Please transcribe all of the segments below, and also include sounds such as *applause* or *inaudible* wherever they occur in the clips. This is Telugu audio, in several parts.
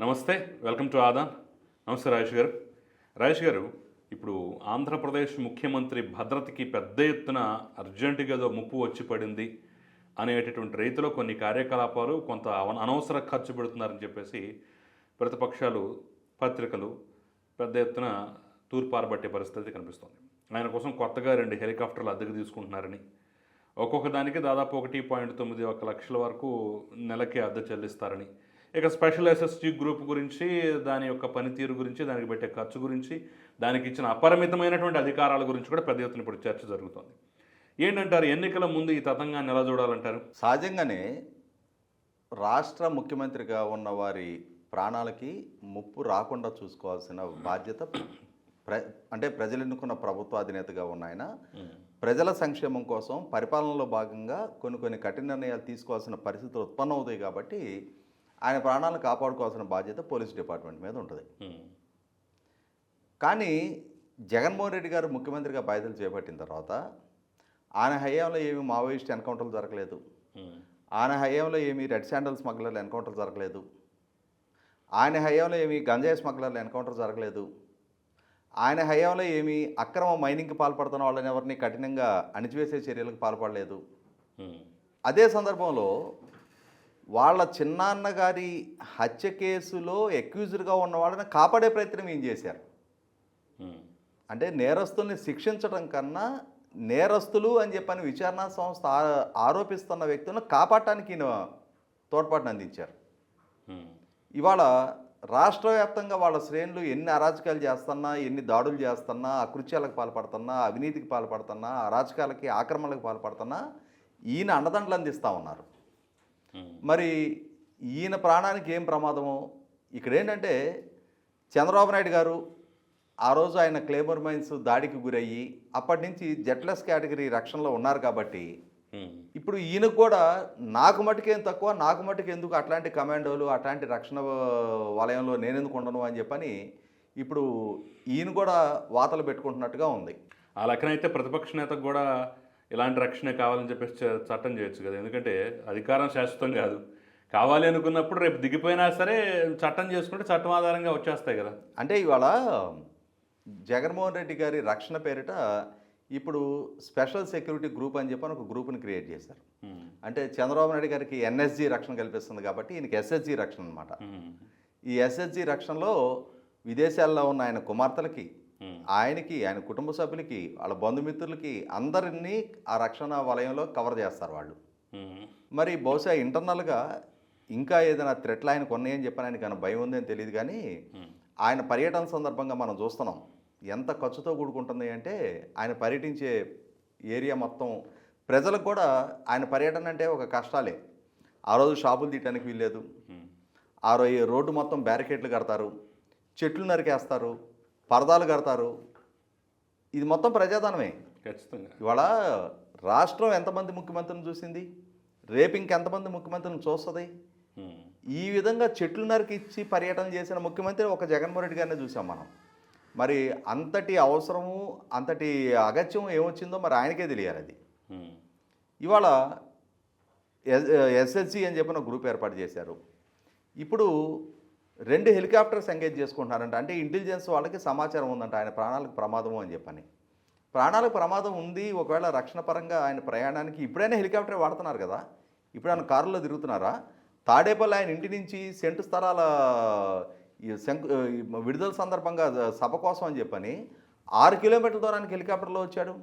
నమస్తే వెల్కమ్ టు ఆదాన్ నమస్తే రాజేష్ గారు. రాజేష్ గారు ఇప్పుడు ఆంధ్రప్రదేశ్ ముఖ్యమంత్రి భద్రతకి పెద్ద ఎత్తున అర్జెంటుగా ఏదో ముప్పు వచ్చి పడింది అనేటటువంటి రీతిలో కొన్ని కార్యకలాపాలు కొంత అనవసర ఖర్చు పెడుతున్నారని చెప్పేసి ప్రతిపక్షాలు పత్రికలు పెద్ద ఎత్తున తూర్పారబట్టే పరిస్థితి కనిపిస్తుంది. ఆయన కోసం కొత్తగా రెండు హెలికాప్టర్లు అద్దెకు తీసుకుంటున్నారని. ఒక్కొక్క దానికి దాదాపు ఒకటి పాయింట్ తొమ్మిది ఒక లక్షల వరకు నెలకి అద్దె చెల్లిస్తారని ఇక స్పెషల్ ఎస్ఎస్టీ గ్రూప్ గురించి దాని యొక్క పనితీరు గురించి దానికి పెట్టే ఖర్చు గురించి దానికి ఇచ్చిన అపరిమితమైనటువంటి అధికారాల గురించి కూడా పెద్ద ఎత్తున ఇప్పుడు చర్చ జరుగుతోంది. ఏంటంటారు? ఎన్నికల ముందు ఈ తతంగాన్ని ఎలా చూడాలంటారు? సహజంగానే రాష్ట్ర ముఖ్యమంత్రిగా ఉన్న వారి ప్రాణాలకి ముప్పు రాకుండా చూసుకోవాల్సిన బాధ్యత ప్ర అంటే ప్రజలు ఎన్నుకున్న ప్రభుత్వ అధినేతగా ఉన్న ఆయన ప్రజల సంక్షేమం కోసం పరిపాలనలో భాగంగా కొన్ని కొన్ని కఠిన నిర్ణయాలు తీసుకోవాల్సిన పరిస్థితులు ఉత్పన్నమవుతాయి కాబట్టి ఆయన ప్రాణాలను కాపాడుకోవాల్సిన బాధ్యత పోలీస్ డిపార్ట్మెంట్ మీద ఉంటుంది. కానీ జగన్మోహన్ రెడ్డి గారు ముఖ్యమంత్రిగా బాధ్యతలు చేపట్టిన తర్వాత ఆయన హయాంలో ఏమి మావోయిస్ట్ ఎన్కౌంటర్లు జరగలేదు. ఆయన హయాంలో ఏమి రెడ్ శాండల్ స్మగ్లర్లు ఎన్కౌంటర్ జరగలేదు. ఆయన హయాంలో ఏమి గంజాయి స్మగ్లర్లు ఎన్కౌంటర్ జరగలేదు. ఆయన హయాంలో ఏమి అక్రమ మైనింగ్కి పాల్పడుతున్న వాళ్ళని ఎవరిని కఠినంగా అణిచివేసే చర్యలకు పాల్పడలేదు. అదే సందర్భంలో వాళ్ళ చిన్నాన్న గారి హత్య కేసులో ఎక్యూజ్డ్గా ఉన్న వాళ్ళని కాపాడే ప్రయత్నం ఏం చేశారు? అంటే నేరస్తుల్ని శిక్షించడం కన్నా నేరస్తులు అని చెప్పని విచారణ సంస్థ ఆరోపిస్తున్న వ్యక్తులను కాపాడటానికి ఈయన తోడ్పాటును అందించారు. ఇవాళ రాష్ట్ర వ్యాప్తంగా వాళ్ళ శ్రేణులు ఎన్ని అరాచకాలు చేస్తున్నా ఎన్ని దాడులు చేస్తున్నా అకృత్యాలకు పాల్పడుతున్నా అవినీతికి పాల్పడుతున్నా అరాచకాలకి ఆక్రమణలకు పాల్పడుతున్నా ఈయన అండదండలు అందిస్తూ ఉన్నారు. మరి ఈయన ప్రాణానికి ఏం ప్రమాదమో ఇక్కడ ఏంటంటే చంద్రబాబు నాయుడు గారు ఆ రోజు ఆయన క్లేమర్ మైన్స్ దాడికి గురయ్యి అప్పటి నుంచి జెట్లెస్ కేటగిరీ రక్షణలో ఉన్నారు కాబట్టి ఇప్పుడు ఈయనకు కూడా నాకు మటుకేం తక్కువ నాకు మటుకు ఎందుకు అట్లాంటి కమాండోలు అట్లాంటి రక్షణ వలయంలో నేనెందుకు ఉండను అని చెప్పని ఇప్పుడు ఈయన కూడా వాతలు పెట్టుకుంటున్నట్టుగా ఉంది. ఆ లెక్కన అయితే ప్రతిపక్ష నేతకు కూడా ఇలాంటి రక్షణ కావాలని చెప్పేసి చట్టం చేయొచ్చు కదా. ఎందుకంటే అధికారం శాశ్వతం కాదు. కావాలి అనుకున్నప్పుడు రేపు దిగిపోయినా సరే చట్టం చేసుకుంటే చట్టం ఆధారంగా వచ్చేస్తాయి కదా. అంటే ఇవాళ జగన్మోహన్ రెడ్డి గారి రక్షణ పేరిట ఇప్పుడు స్పెషల్ సెక్యూరిటీ గ్రూప్ అని చెప్పని ఒక గ్రూప్ని క్రియేట్ చేశారు. అంటే చంద్రబాబు నాయుడు గారికి ఎన్ఎస్జి రక్షణ కల్పిస్తుంది కాబట్టి ఈయనకి ఎస్ఎస్జి రక్షణ అనమాట ఈ ఎస్ఎస్జి రక్షణలో విదేశాల్లో ఉన్న ఆయన కుమార్తెలకి ఆయనకి ఆయన కుటుంబ సభ్యులకి వాళ్ళ బంధుమిత్రులకి అందరినీ ఆ రక్షణ వలయంలో కవర్ చేస్తారు వాళ్ళు. మరి బహుశా ఇంటర్నల్గా ఇంకా ఏదైనా థ్రెట్లు ఆయనకు ఉన్నాయని చెప్పని ఆయనకి ఆయన భయం ఉందని తెలియదు కానీ ఆయన పర్యటన సందర్భంగా మనం చూస్తున్నాం. ఎంత ఖర్చుతో కూడుకుంటుంది అంటే ఆయన పర్యటించే ఏరియా మొత్తం ప్రజలకు కూడా ఆయన పర్యటన అంటే ఒక కష్టాలే. ఆ రోజు షాపులు తీయటానికి వీల్లేదు. ఆ రోజు రోడ్డు మొత్తం బ్యారికేడ్లు కడతారు. చెట్లు నరికేస్తారు. పరదాలు కడతారు. ఇది మొత్తం ప్రజాధనమే. ఖచ్చితంగా. ఇవాళ రాష్ట్రం ఎంతమంది ముఖ్యమంత్రిని చూసింది? రేపు ఇంకెంతమంది ముఖ్యమంత్రిని చూస్తుంది? ఈ విధంగా చెట్లు నరికిచ్చి పర్యటన చేసిన ముఖ్యమంత్రి ఒక జగన్మోహన్ రెడ్డి గారినే చూసాం మనం. మరి అంతటి అవసరము అంతటి అగత్యం ఏమొచ్చిందో మరి ఆయనకే తెలియాలి అది. ఇవాళ ఎస్ ఎస్ఎస్సి అని చెప్పిన గ్రూప్ ఏర్పాటు చేశారు. ఇప్పుడు రెండు హెలికాప్టర్స్ ఎంగేజ్ చేసుకుంటున్నారంట. అంటే ఇంటెలిజెన్స్ వాళ్ళకి సమాచారం ఉందంట. ఆయన ప్రాణాలకు ప్రమాదము అని చెప్పని. ప్రాణాలకు ప్రమాదం ఉంది. ఒకవేళ రక్షణ పరంగా ఆయన ప్రయాణానికి ఇప్పుడైనా హెలికాప్టర్ వాడుతున్నారు కదా. ఇప్పుడు ఆయన కారులో తిరుగుతున్నారా? తాడేపల్లి ఆయన ఇంటి నుంచి సెంటు స్థలాల శంకు విడుదల సందర్భంగా సభ కోసం అని చెప్పని ఆరు కిలోమీటర్ల దూరానికి హెలికాప్టర్లో వచ్చాడు.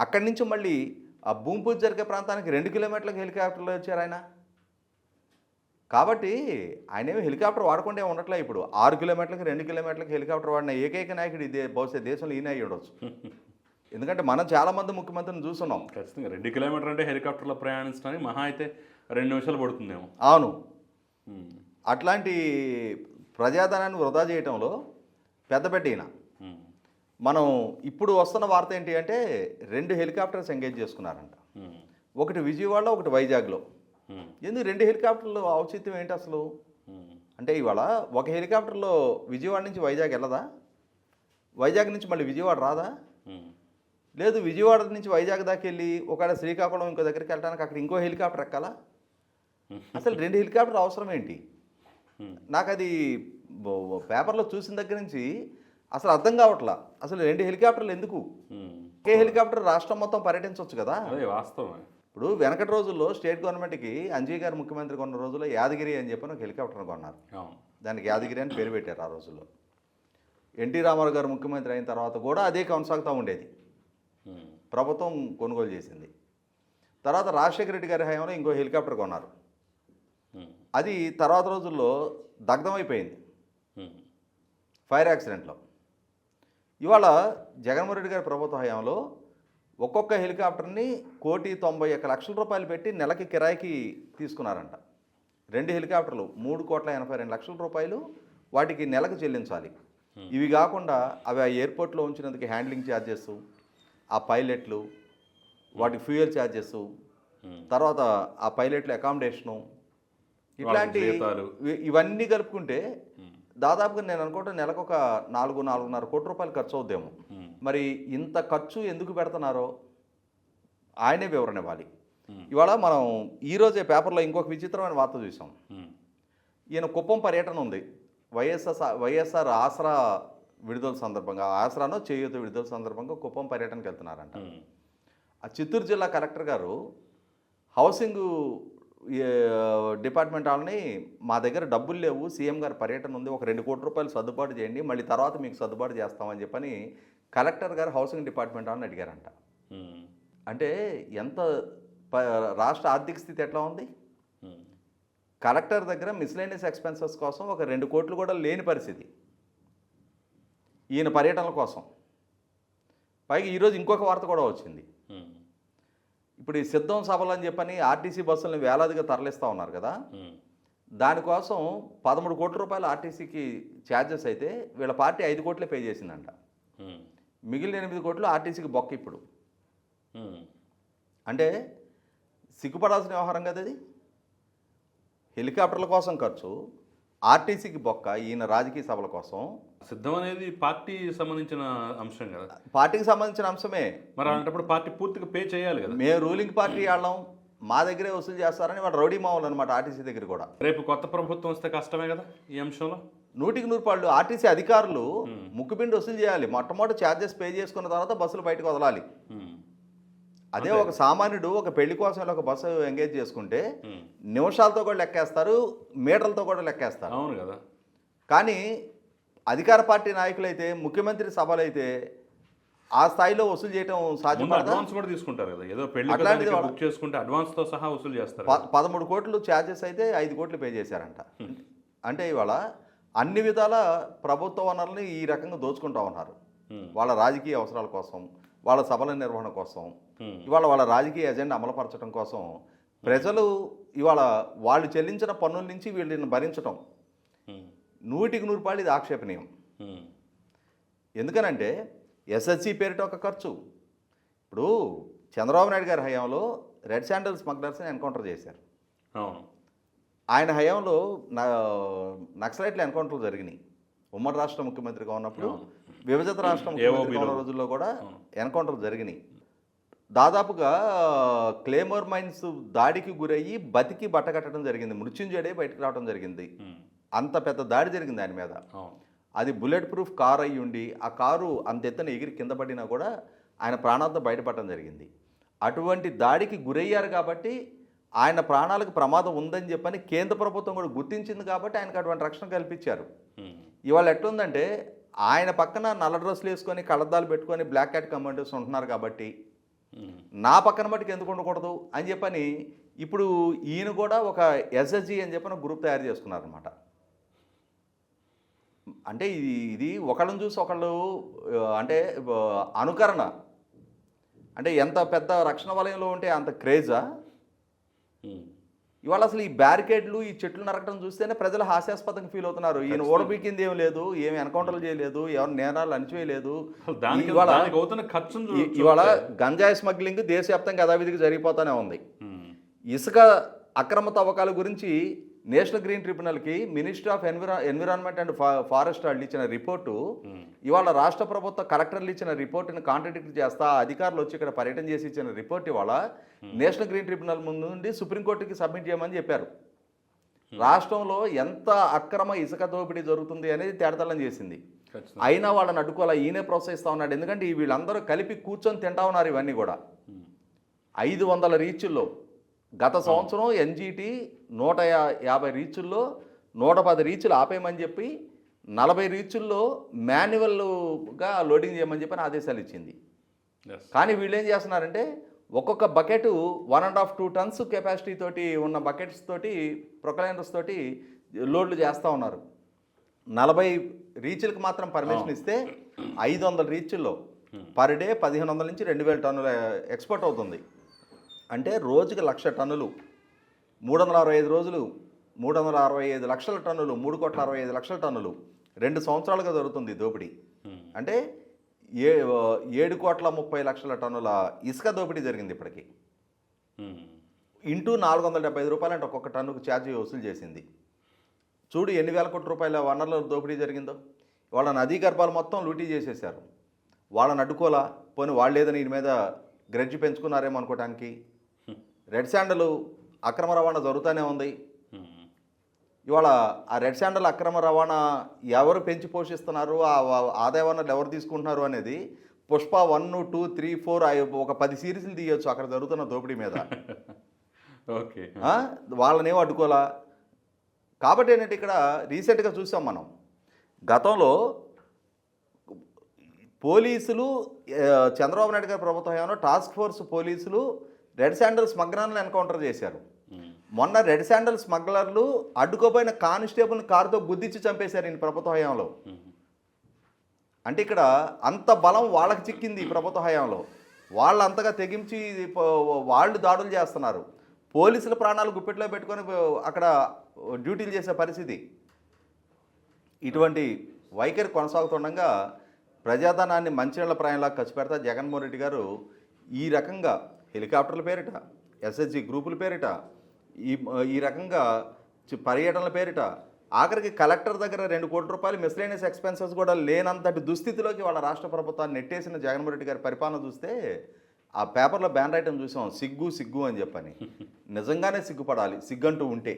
అక్కడి నుంచి మళ్ళీ ఆ భూమి పూజ జరిగే ప్రాంతానికి రెండు కిలోమీటర్లకు హెలికాప్టర్లో వచ్చారు ఆయన. కాబట్టి ఆయన ఏమి హెలికాప్టర్ వాడకుండా ఉండట్లే ఇప్పుడు. ఆరు కిలోమీటర్లకి రెండు కిలోమీటర్లకి హెలికాప్టర్ వాడిన ఏకైక నాయకుడు ఇదే బహుశా దేశంలో ఈయన అయ్యి ఉండొచ్చు. *laughs* ఎందుకంటే మనం చాలామంది ముఖ్యమంత్రిని చూస్తున్నాం. ఖచ్చితంగా రెండు కిలోమీటర్ అంటే హెలికాప్టర్లో ప్రయాణించడానికి మహా అయితే రెండు నిమిషాలు పడుతుందేమో. అవును. అట్లాంటి ప్రజాధనాన్ని వృధా చేయటంలో పెద్దపెట్ట ఈయన. మనం ఇప్పుడు వస్తున్న వార్త ఏంటి అంటే రెండు హెలికాప్టర్స్ ఎంగేజ్ చేసుకున్నారంట. ఒకటి విజయవాడలో ఒకటి వైజాగ్లో. ఎందుకు రెండు హెలికాప్టర్లు ఔచిత్యం ఏంటి అసలు? అంటే ఇవాళ ఒక హెలికాప్టర్లో విజయవాడ నుంచి వైజాగ్ వెళ్ళదా? వైజాగ్ నుంచి మళ్ళీ విజయవాడ రాదా? లేదు విజయవాడ నుంచి వైజాగ్ దాకా వెళ్ళి ఒకవేళ శ్రీకాకుళం ఇంకో దగ్గరికి వెళ్ళడానికి అక్కడ ఇంకో హెలికాప్టర్ ఎక్కాలా? అసలు రెండు హెలికాప్టర్ అవసరం ఏంటి? నాకు అది పేపర్లో చూసిన దగ్గర నుంచి అసలు అర్థం కావట్లా. అసలు రెండు హెలికాప్టర్లు ఎందుకు. ఒకే హెలికాప్టర్ రాష్ట్రం మొత్తం పర్యటించవచ్చు కదా? అదే వాస్తవమే. ఇప్పుడు వెనకటి రోజుల్లో స్టేట్ గవర్నమెంట్కి అంజయ్ గారు ముఖ్యమంత్రి కొన్న రోజుల్లో యాదగిరి అని చెప్పి ఒక హెలికాప్టర్ కొన్నారు. దానికి యాదగిరి అని పేరు పెట్టారు ఆ రోజుల్లో. ఎన్టీ రామారావు గారు ముఖ్యమంత్రి అయిన తర్వాత కూడా అదే కొనసాగుతూ ఉండేది. ప్రభుత్వం కొనుగోలు చేసింది. తర్వాత రాజశేఖర రెడ్డి గారి హయాంలో ఇంకో హెలికాప్టర్ కొన్నారు. అది తర్వాత రోజుల్లో దగ్ధమైపోయింది. ఫైర్ యాక్సిడెంట్లో. ఇవాళ జగన్మోహన్ రెడ్డి గారి ప్రభుత్వ హయాంలో ఒక్కొక్క హెలికాప్టర్ని కోటి తొంభై ఒక్క లక్షల రూపాయలు పెట్టి నెలకి కిరాయికి తీసుకున్నారంట రెండు హెలికాప్టర్లు మూడు కోట్ల ఎనభై రెండు లక్షల రూపాయలు వాటికి నెలకు చెల్లించాలి ఇవి కాకుండా అవి ఆ ఎయిర్పోర్ట్లో ఉంచినందుకు హ్యాండ్లింగ్ ఛార్జెస్ ఆ పైలట్లు వాటికి ఫ్యూయల్ ఛార్జెస్. తర్వాత ఆ పైలట్ల అకామిడేషను ఇట్లాంటి ఇవన్నీ కలుపుకుంటే. దాదాపుగా నేను అనుకుంటా నెలకు ఒక నాలుగు నాలుగున్నర కోట్ల రూపాయలు ఖర్చు అవుద్దేమో. మరి ఇంత ఖర్చు ఎందుకు పెడుతున్నారో ఆయనే వివరణ ఇవ్వాలి. ఇవాళ మనం ఈరోజే పేపర్లో ఇంకొక విచిత్రమైన వార్త చూసాం. ఈయన కుప్పం పర్యటన ఉంది వైఎస్ఆర్ వైఎస్ఆర్ ఆసరా విడుదల సందర్భంగా ఆసరానో చేయూత విడుదల సందర్భంగా కుప్పం పర్యటనకి వెళ్తున్నారంట. ఆ చిత్తూరు జిల్లా కలెక్టర్ గారు హౌసింగ్ డిపార్ట్మెంట్ వాళ్ళని మా దగ్గర డబ్బులు లేవు సీఎం గారి పర్యటన ఉంది ఒక రెండు కోట్ల రూపాయలు సర్దుబాటు చేయండి మళ్ళీ తర్వాత మీకు సర్దుబాటు చేస్తామని చెప్పని కలెక్టర్ గారు హౌసింగ్ డిపార్ట్మెంట్ వాళ్ళని అడిగారంట. అంటే ఎంత రాష్ట్ర ఆర్థిక స్థితి ఎట్లా ఉంది. కలెక్టర్ దగ్గర మిస్లేనియస్ ఎక్స్పెన్సెస్ కోసం ఒక రెండు కోట్లు కూడా లేని పరిస్థితి ఈయన పర్యటనల కోసం పైగా ఈరోజు ఇంకొక వార్త కూడా వచ్చింది. ఇప్పుడు ఈ సిద్ధం సభలు అని చెప్పని ఆర్టీసీ బస్సులను వేలాదిగా తరలిస్తూ ఉన్నారు కదా. దానికోసం పదమూడు కోట్ల రూపాయలు ఆర్టీసీకి ఛార్జెస్ అయితే వీళ్ళ పార్టీ ఐదు కోట్లే పే చేసిందంట. మిగిలిన ఎనిమిది కోట్లు ఆర్టీసీకి బొక్క ఇప్పుడు. అంటే సిగ్గుపడాల్సిన వ్యవహారం కదా అది? హెలికాప్టర్ల కోసం ఖర్చు ఆర్టీసీకి బొక్క ఈయన రాజకీయ సభల కోసం. సిద్ధం అనేది పార్టీ సంబంధించిన అంశం కదా. పార్టీకి సంబంధించిన అంశమే. మరి అలాంటప్పుడు పార్టీ పూర్తిగా పే చేయాలి కదా. మేము రూలింగ్ పార్టీ వాళ్ళం మా దగ్గరే వసూలు చేస్తారని వాడు రౌడీ మామూలు అనమాట ఆర్టీసీ దగ్గర కూడా. రేపు కొత్త ప్రభుత్వం వస్తే కష్టమే కదా ఈ అంశంలో? నూటికి నూరు పాళ్ళు ఆర్టీసీ అధికారులు ముక్కుపిండి వసూలు చేయాలి. మొట్టమొదటి ఛార్జెస్ పే చేసుకున్న తర్వాత బస్సులు బయటకు వదలాలి. అదే ఒక సామాన్యుడు ఒక పెళ్ళి కోసం ఒక బస్సు ఎంగేజ్ చేసుకుంటే. నిమిషాలతో కూడా లెక్కేస్తారు మీటర్లతో కూడా లెక్కేస్తారు. అవును కదా. కానీ అధికార పార్టీ నాయకులైతే ముఖ్యమంత్రి సభలైతే ఆ స్థాయిలో వసూలు చేయటం ముందు సాధ్యపడదా అడ్వాన్స్ కూడా తీసుకుంటారు కదా. ఏదో పెళ్ళి బుక్ చేసుకుంటే అడ్వాన్స్తో సహా వసూలు చేస్తారు పదమూడు కోట్లు ఛార్జెస్ అయితే ఐదు కోట్లు పే చేశారంట. అంటే ఇవాళ అన్ని విధాల ప్రభుత్వ వనరుల్ని ఈ రకంగా దోచుకుంటా ఉన్నారు. వాళ్ళ రాజకీయ అవసరాల కోసం వాళ్ళ సభల నిర్వహణ కోసం. ఇవాళ వాళ్ళ రాజకీయ ఎజెండా అమలుపరచడం కోసం ప్రజలు ఇవాళ వాళ్ళు చెల్లించిన పన్నుల నుంచి వీళ్ళని భరించడం. నూటికి నూరు రూపాయలు ఇది ఆక్షేపణీయం. ఎందుకనంటే ఎస్ఎస్సి పేరిట ఒక ఖర్చు ఇప్పుడు చంద్రబాబు నాయుడు గారి హయాంలో రెడ్ శాండల్ స్మగ్లర్స్ని ఎన్కౌంటర్ చేశారు అవును ఆయన హయాంలో న- నక్సలైట్ల ఎన్కౌంటర్లు జరిగినాయి. ఉమ్మడి రాష్ట్ర ముఖ్యమంత్రిగా ఉన్నప్పుడు విభజిత రాష్ట్ర ముఖ్యమంత్రిగా ఉన్న రోజుల్లో కూడా ఎన్కౌంటర్లు జరిగినాయి. దాదాపుగా క్లేమర్ మైన్స్ దాడికి గురయ్యి బతికి బట్టకట్టడం జరిగింది. మృత్యుంజడే బయటకు రావడం జరిగింది. అంత పెద్ద దాడి జరిగింది ఆయన మీద. అది బుల్లెట్ ప్రూఫ్ కార్ అయి ఉండి ఆ కారు అంత ఎత్తున ఎగిరి కింద పడినా కూడా ఆయన ప్రాణాలతో బయటపడడం జరిగింది. అటువంటి దాడికి గురయ్యారు కాబట్టి ఆయన ప్రాణాలకు ప్రమాదం ఉందని చెప్పని కేంద్ర ప్రభుత్వం కూడా గుర్తించింది కాబట్టి ఆయనకు అటువంటి రక్షణ కల్పించారు. ఇవాళ ఎట్లుందంటే ఆయన పక్కన నల్ల డ్రెస్సులు వేసుకొని కళ్ళద్దాలు పెట్టుకొని బ్లాక్ క్యాట్ కమాండర్స్ ఉంటున్నారు కాబట్టి. నా పక్కన మటుకు ఎందుకు ఉండకూడదు అని చెప్పని ఇప్పుడు ఈయన కూడా ఒక ఎస్ఎస్జి అని చెప్పని గ్రూప్ తయారు చేసుకున్నారనమాట అంటే ఇది ఇది ఒకళ్ళని చూసి ఒకళ్ళు అంటే అనుకరణ అంటే ఎంత పెద్ద రక్షణ వలయంలో ఉంటే అంత క్రేజా. ఇవాళ అసలు ఈ బ్యారికేడ్లు ఈ చెట్లు నరకడం చూస్తేనే ప్రజలు హాస్యాస్పదంగా ఫీల్ అవుతున్నారు. ఈయన ఓడబీకింది ఏం లేదు ఏమి ఎన్కౌంటర్లు చేయలేదు ఎవరు నేరాలు అణచివేయలేదు. ఇవాళ గంజాయి స్మగ్లింగ్ దేశవ్యాప్తంగా యథావిధిగా జరిగిపోతూనే ఉంది. ఉమ్. ఇసుక అక్రమ తవ్వకాల గురించి national green ట్రిబ్యునల్కి ministry of enviro environment and forest వాళ్ళు ఇచ్చిన రిపోర్టు. ఇవాళ రాష్ట్ర ప్రభుత్వ కలెక్టర్లు ఇచ్చిన రిపోర్టుని కాంట్రడిక్ట్ చేస్తా అధికారులు వచ్చి ఇక్కడ పర్యటన చేసి ఇచ్చిన రిపోర్ట్ ఇవాళ నేషనల్ గ్రీన్ ట్రిబ్యునల్ ముందు నుండి సుప్రీంకోర్టుకి సబ్మిట్ చేయమని చెప్పారు. రాష్ట్రంలో ఎంత అక్రమ ఇసుక దోపిడీ జరుగుతుంది అనేది తేడతల్లం చేసింది. అయినా వాళ్ళని అడ్డుకోవాలా ఈయనే ప్రోత్సహిస్తా ఉన్నాడు. ఎందుకంటే వీళ్ళందరూ కలిపి కూర్చొని తింటా ఉన్నారు ఇవన్నీ కూడా. ఐదు వందల రీచుల్లో గత సంవత్సరం ఎన్జీటీ నూట యాభై రీచుల్లో నూట పది రీచులు ఆపేయమని చెప్పి నలభై రీచుల్లో మాన్యువల్గా లోడింగ్ చేయమని చెప్పి ఆదేశాలు ఇచ్చింది. కానీ వీళ్ళు ఏం చేస్తున్నారంటే ఒక్కొక్క bucket one and half two tons capacity తోటి ఉన్న బకెట్స్ తోటి ప్రొకలైనర్స్ తోటి లోడ్లు చేస్తూ ఉన్నారు. నలభై రీచ్లకు మాత్రం పర్మిషన్ ఇస్తే ఐదు వందల రీచ్ల్లో పర్ డే పదిహేను వందల నుంచి రెండు వేల టన్నుల ఎక్స్పోర్ట్ అవుతుంది. అంటే రోజుకి లక్ష టన్నులు. మూడు వందల అరవై ఐదు రోజులు మూడు వందల అరవై ఐదు లక్షల టన్నులు మూడు కోట్ల అరవై ఐదు లక్షల టన్నులు. రెండు సంవత్సరాలుగా జరుగుతుంది ఈ దోపిడీ. అంటే ఏ ఏడు కోట్ల ముప్పై లక్షల టన్నుల ఇసుక దోపిడీ జరిగింది ఇప్పటికి. ఇంటూ నాలుగు వందల డెబ్బై ఐదు రూపాయలు అంటే ఒక్కొక్క టన్నుకు ఛార్జీ వసూలు చేసింది. చూడు ఎన్ని వేల కోట్ల రూపాయల వనరుల దోపిడీ జరిగిందో. వాళ్ళ నదీ గర్భాలు మొత్తం లూటీ చేసేసారు వాళ్ళని అడ్డుకోలా పోనీ వాళ్ళు ఏదైనా దీని మీద గ్రడ్జి పెంచుకున్నారేమో అనుకోవటానికి రెడ్ శాండలు అక్రమ రవాణా జరుగుతూనే ఉంది. ఇవాళ ఆ రెడ్ శాండల్ అక్రమ రవాణా ఎవరు పెంచి పోషిస్తున్నారు? ఆ ఆదాయ వనరులు ఎవరు తీసుకుంటున్నారు అనేది Pushpa one two three four ఒక పది సిరీస్లు తీయొచ్చు అక్కడ జరుగుతున్న దోపిడీ మీద. *laughs* ఓకే. ఆ? వాళ్ళనేమో అడ్డుకోలా కాబట్టి ఏంటంటే ఇక్కడ రీసెంట్గా చూసాం మనం. గతంలో పోలీసులు చంద్రబాబు నాయుడు గారి ప్రభుత్వం హయాంలో టాస్క్ ఫోర్స్ పోలీసులు రెడ్ శాండల్ స్మగ్లర్లను ఎన్కౌంటర్ చేశారు. మొన్న రెడ్ శాండల్ స్మగ్లర్లు అడ్డుకోపోయిన కానిస్టేబుల్ కారుతో గుద్దిచ్చి చంపేశారు ఈ ప్రభుత్వ హయాంలో. అంటే ఇక్కడ అంత బలం వాళ్ళకి చిక్కింది ఈ ప్రభుత్వ హయాంలో. వాళ్ళు అంతగా తెగించి వాళ్ళు దాడులు చేస్తున్నారు. పోలీసుల ప్రాణాలు గుప్పెట్లో పెట్టుకొని అక్కడ డ్యూటీలు చేసే పరిస్థితి. ఇటువంటి వైఖరి కొనసాగుతుండగా ప్రజాధనాన్ని మంచినీళ్ళ ప్రాయంలా ఖర్చు పెడతా జగన్మోహన్ రెడ్డి గారు ఈ రకంగా హెలికాప్టర్ల పేరిట ఎస్ఎస్జి గ్రూపుల పేరిట ఈ ఈ రకంగా పర్యటనల పేరిట ఆఖరికి కలెక్టర్ దగ్గర రెండు కోట్ల రూపాయలు మిస్లేనియస్ ఎక్స్పెన్సెస్ కూడా లేనంతటి దుస్థితిలోకి వాళ్ళ రాష్ట్ర ప్రభుత్వాన్ని నెట్టేసిన జగన్మోహన్ రెడ్డి గారి పరిపాలన చూస్తే ఆ పేపర్లో బ్యాన్ ఐటమ్ చూసాం సిగ్గు సిగ్గు అని చెప్పని. నిజంగానే సిగ్గుపడాలి సిగ్గంటూ ఉంటే.